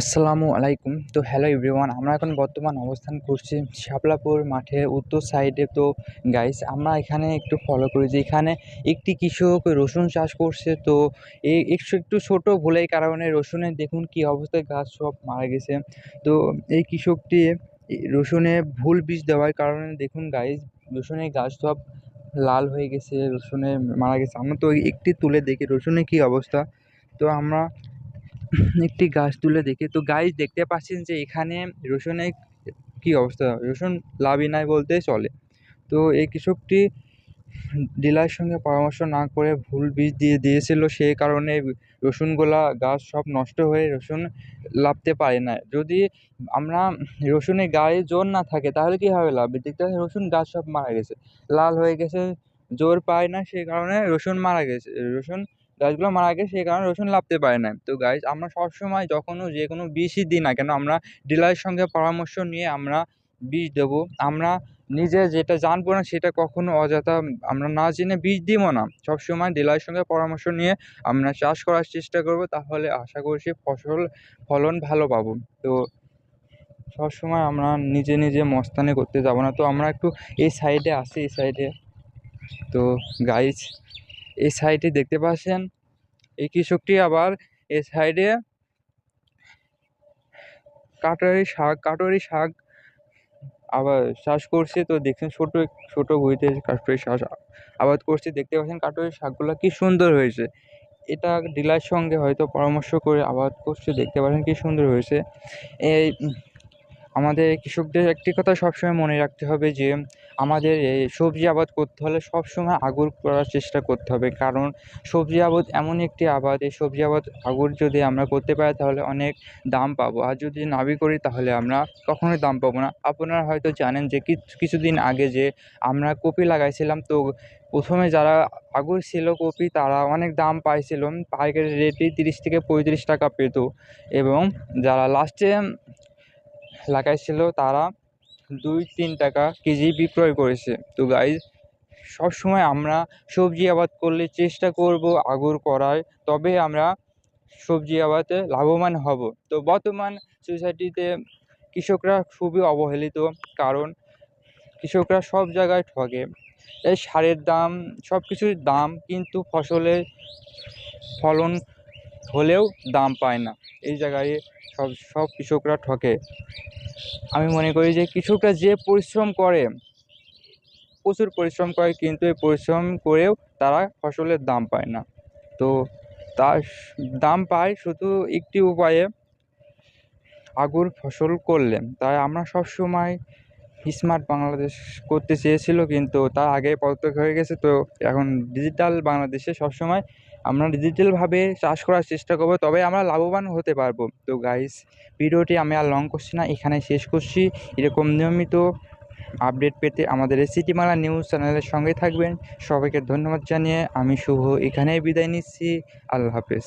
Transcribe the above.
আসসালামু আলাইকুম। তো হ্যালো এভরিওয়ান আমরা এখন বর্তমান অবস্থান করছি শাপলাপুর মাঠের উত্তর সাইডে তো গাইস আমরা এখানে একটু ফলো করি যে এখানে একটি কৃষক রসুন চাষ করছে। তো এই একটু একটু ছোটো ভুলের কারণে রসুনের দেখুন কী অবস্থায় গাছ সব মারা গেছে। তো এই কৃষকটি রসুনে ভুল বীজ দেওয়ার কারণে দেখুন গাইস রসুনের গাছ সব লাল হয়ে গেছে, রসুনে মারা গেছে। আমরা তো একটি তুলে দেখি রসুনের কী অবস্থা। তো আমরা একটি গাছ তুলে দেখি। তো গাইস দেখতে পাচ্ছেন যে এখানে রসুনের কী অবস্থা? রসুন লাভই নাই বলতেই চলে। তো এই কৃষকটি ডিলারের সঙ্গে পরামর্শ না করে ভুল বীজ দিয়ে দিয়েছিল, সেই কারণে রসুনগুলা গাছ সব নষ্ট হয়ে রসুন লাভতে পারে না। যদি আমরা রসুনের গায়ে জোর না থাকে, তাহলে কীভাবে লাভবে দেখতে পাচ্ছেন রসুন গাছ সব মারা গেছে। লাল হয়ে গেছে, জোর পায় না, সেই কারণে রসুন মারা গেছে। রসুন গাছগুলো মারা গেছে, সেই কারণে রসুন লাভতে পারে না তো গাইজ আমরা সবসময় যখনও যে কোনো বীজই দিই না কেন, আমরা ডিলারের সঙ্গে পরামর্শ নিয়ে আমরা বীজ দেবো। আমরা নিজে যেটা জানব না, সেটা কখনো অযথা আমরা না জেনে বীজ দিব না। সবসময় ডিলারের সঙ্গে পরামর্শ নিয়ে আমরা চাষ করার চেষ্টা করব, তাহলে আশা করছি ফসল, ফলন ভালো পাবো। তো সবসময় আমরা নিজে নিজে মস্তানি করতে যাব না। তো আমরা একটু এই সাইডে আসি এই সাইডে তো গাইজ এই সাইডে দেখতে পাচ্ছেন, এই কৃষকটি আবার এ সাইডে কাটারি শাক, কাটরি শাক আবার চাষ করছে। তো দেখছেন ছোটো ছোটো ভুঁইতে কাটরি শাক আবাদ করছে। দেখতে পাচ্ছেন কাটরি শাকগুলো কি সুন্দর হয়েছে। এটা ডিলার সঙ্গে হয়তো পরামর্শ করে আবাদ করছে। দেখতে পাচ্ছেন কি সুন্দর হয়েছে। এই আমাদের কৃষকদের একটি কথা সবসময় মনে রাখতে হবে যে, আমাদের এই সবজি আবাদ করতে হলে সবসময় আগুর করার চেষ্টা করতে হবে। কারণ সবজি আবাদ এমন একটি আবাদ, এই সবজি আবাদ আগুর যদি আমরা করতে পারি তাহলে অনেক দাম পাবো। আর যদি নাবি করি তাহলে আমরা কখনোই দাম পাবো না। আপনারা হয়তো জানেন যে কিছুদিন আগে যে আমরা কপি লাগাইছিলাম, তো প্রথমে যারা আগুর ছিল কপি তারা অনেক দাম পাইছিল। পাইকারি রেটেই তিরিশ থেকে পঁয়ত্রিশ টাকা পেত। এবং যারা লাস্টে লাগাইছিল, তারা দুই তিন টাকা কেজি বিক্রয় করেছে। তো গাইজ সবসময় আমরা সবজি আবাদ করলে চেষ্টা করব আগুর করার, তবে আমরা সবজি আবাদে লাভবান হব। তো বর্তমান সোসাইটিতে কৃষকরা খুবই অবহেলিত, কারণ কৃষকরা সব জায়গায় ঠকে এই সারের দাম সব কিছুর দাম কিন্তু ফসলের ফলন হলেও দাম পায় না। এই জায়গায় সব সব কৃষকরা ঠকে আমি মনে করি যে কৃষকরা যে পরিশ্রম করে, প্রচুর পরিশ্রম করে কিন্তু এই পরিশ্রম করেও তারা ফসলের দাম পায় না। তো তার দাম পায় শুধু একটি উপায়ে আগুর ফসল করলে। তাই আমরা সবসময় স্মার্ট বাংলাদেশ করতে চেয়েছিল, কিন্তু তার আগে পদত্যাগ হয়ে গেছে। তো এখন ডিজিটাল বাংলাদেশে সবসময় আমরা ডিজিটালভাবে চাষ করার চেষ্টা করব, তবে আমরা লাভবান হতে পারব। তো গাইস ভিডিওটি আমি আর লং করছি না এখানে শেষ করছি। এরকম নিয়মিত আপডেট পেতে আমাদের এই সিটিমালা নিউজ চ্যানেলের সঙ্গে থাকবেন। সবাইকে ধন্যবাদ জানিয়ে আমি শুভ এখানেই বিদায় নিচ্ছি। আল্লাহ হাফেজ।